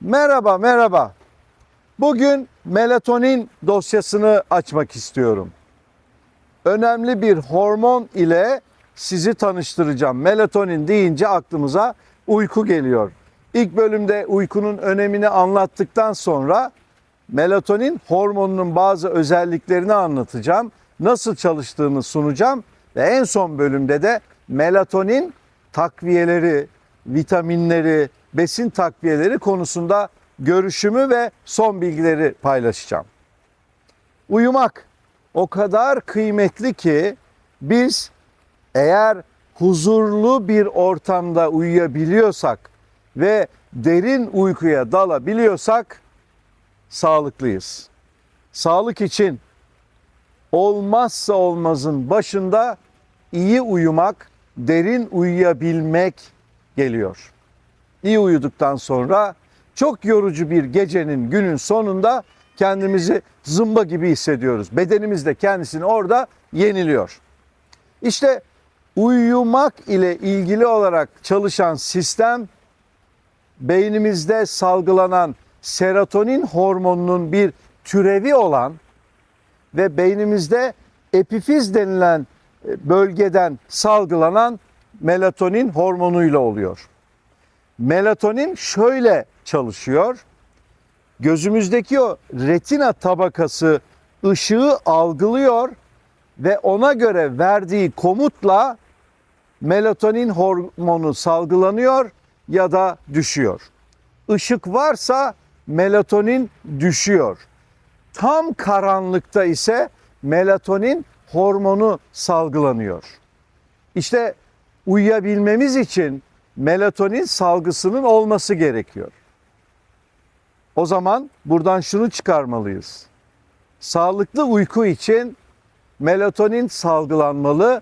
Merhaba, merhaba. Bugün melatonin dosyasını açmak istiyorum. Önemli bir hormon ile sizi tanıştıracağım. Melatonin deyince aklımıza uyku geliyor. İlk bölümde uykunun önemini anlattıktan sonra melatonin hormonunun bazı özelliklerini anlatacağım. Nasıl çalıştığını sunacağım ve en son bölümde de melatonin takviyeleri, vitaminleri, besin takviyeleri konusunda görüşümü ve son bilgileri paylaşacağım. Uyumak o kadar kıymetli ki biz eğer huzurlu bir ortamda uyuyabiliyorsak ve derin uykuya dalabiliyorsak sağlıklıyız. Sağlık için olmazsa olmazın başında iyi uyumak, derin uyuyabilmek geliyor. İyi uyuduktan sonra çok yorucu bir gecenin günün sonunda kendimizi zımba gibi hissediyoruz. Bedenimiz de kendisini orada yeniliyor. İşte uyumak ile ilgili olarak çalışan sistem beynimizde salgılanan serotonin hormonunun bir türevi olan ve beynimizde epifiz denilen bölgeden salgılanan melatonin hormonuyla oluyor. Melatonin şöyle çalışıyor. Gözümüzdeki o retina tabakası ışığı algılıyor ve ona göre verdiği komutla melatonin hormonu salgılanıyor ya da düşüyor. Işık varsa melatonin düşüyor. Tam karanlıkta ise melatonin hormonu salgılanıyor. İşte uyuyabilmemiz için melatonin salgısının olması gerekiyor. O zaman buradan şunu çıkarmalıyız. Sağlıklı uyku için melatonin salgılanmalı.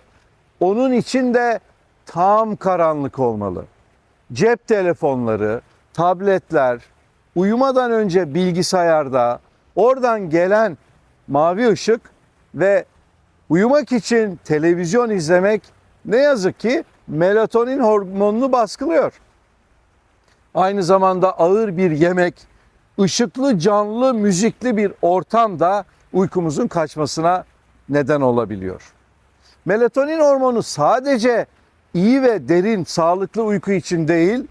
Onun için de tam karanlık olmalı. Cep telefonları, tabletler, uyumadan önce bilgisayarda oradan gelen mavi ışık ve uyumak için televizyon izlemek ne yazık ki melatonin hormonunu baskılıyor. Aynı zamanda ağır bir yemek, ışıklı, canlı, müzikli bir ortam da uykumuzun kaçmasına neden olabiliyor. Melatonin hormonu sadece iyi ve derin, sağlıklı uyku için değil,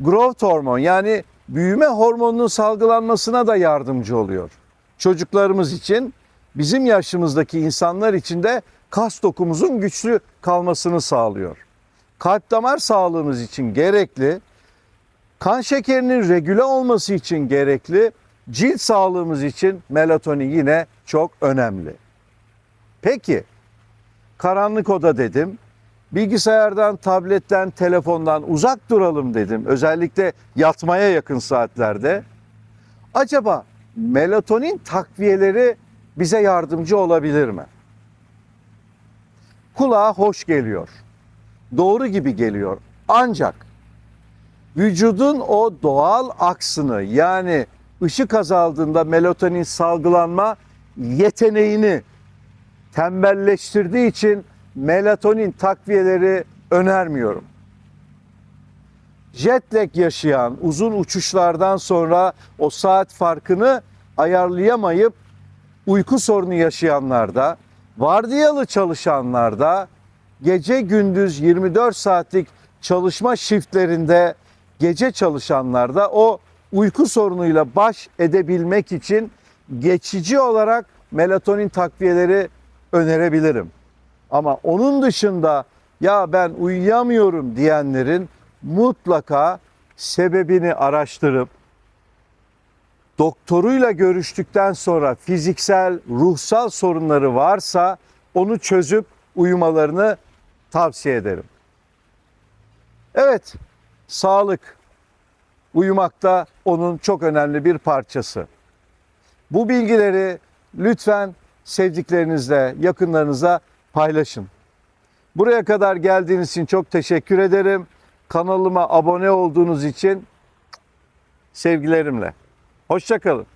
growth hormon yani büyüme hormonunun salgılanmasına da yardımcı oluyor. Çocuklarımız için, bizim yaşımızdaki insanlar için de kas dokumuzun güçlü kalmasını sağlıyor. Kalp damar sağlığımız için gerekli, kan şekerinin regüle olması için gerekli, cilt sağlığımız için melatonin yine çok önemli. Peki, karanlık oda dedim, bilgisayardan, tabletten, telefondan uzak duralım dedim. Özellikle yatmaya yakın saatlerde. Acaba melatonin takviyeleri bize yardımcı olabilir mi? Kulağa hoş geliyor. Doğru gibi geliyor. Ancak vücudun o doğal aksını yani ışık azaldığında melatonin salgılanma yeteneğini tembelleştirdiği için melatonin takviyeleri önermiyorum. Jet lag yaşayan, uzun uçuşlardan sonra o saat farkını ayarlayamayıp uyku sorunu yaşayanlarda, vardiyalı çalışanlarda, gece gündüz 24 saatlik çalışma shiftlerinde gece çalışanlarda o uyku sorunuyla baş edebilmek için geçici olarak melatonin takviyeleri önerebilirim. Ama onun dışında ya ben uyuyamıyorum diyenlerin mutlaka sebebini araştırıp doktoruyla görüştükten sonra fiziksel, ruhsal sorunları varsa onu çözüp uyumalarını tavsiye ederim. Evet, sağlık uyumakta onun çok önemli bir parçası. Bu bilgileri lütfen sevdiklerinizle, yakınlarınızla paylaşın. Buraya kadar geldiğiniz için çok teşekkür ederim. Kanalıma abone olduğunuz için sevgilerimle. Hoşçakalın.